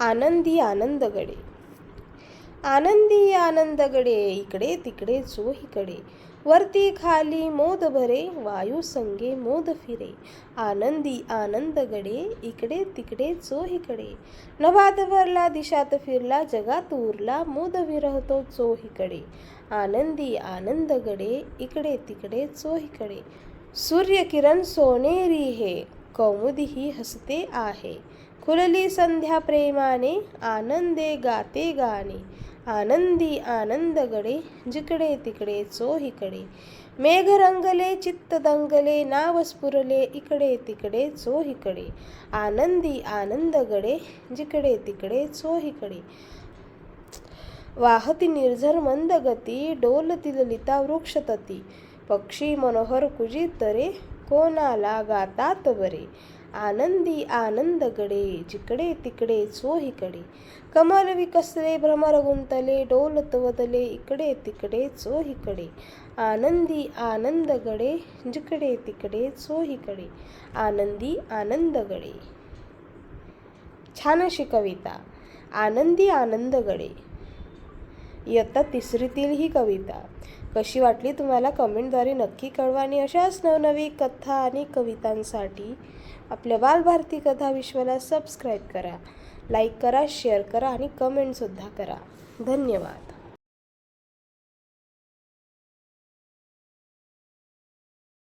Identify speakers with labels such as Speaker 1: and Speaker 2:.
Speaker 1: आनंदी आनंदगडे. आनंदी आनंदगडे इकडे तिकडे चोहीकडे वरती खाली मोद भरे वायू संगे मोद फिरे. आनंदी आनंदगडे इकडे तिकडे चोहीकडे नभात भरला दिशात फिरला जगात उरला मोद विरहतो चोहीकडे आनंदी आनंदगडे इकडे तिकडे चोहीकडे सूर्यकिरण सोनेरी हे कौमुदी ही हसते आहे. खुलली संध्या प्रेमाने आनंदे गाते गाणे आनंदी आनंदगडे जिकडे तिकडे चोहीकडे. मेघ रंगले चित्त दंगले नाव स्फुरले इकडे तिकडे चोहीकडे. आनंदी आनंदगडे जिकडे तिकडे चोहीकडे. वाहती निर्झर मंद गती डोलती ललिता वृक्षतती पक्षी मनोहर कुजितरे कोणाला गातात बरे. आनंदी आनंदगडे जिकडे तिकडे चोहीकडे. कमल विकसले भ्रमर गुंतले डोलत वदले इकडे तिकडे चोहीकडे. आनंदी आनंदगडे जिकडे तिकडे चोहीकडे. आनंदी आनंदगडे. छान अशी कविता. आनंदी आनंदगडे. इयत्ता तिसरीतील ही कविता. कशी वाटली तुम्हाला कमेंटद्वारे नक्की कळवा आणि अशाच नवनवी कथा आणि कवितांसाठी आपल्या बालभारती कथा विश्वाला सबस्क्राईब करा लाईक करा शेअर करा आणि कमेंटसुद्धा करा. धन्यवाद.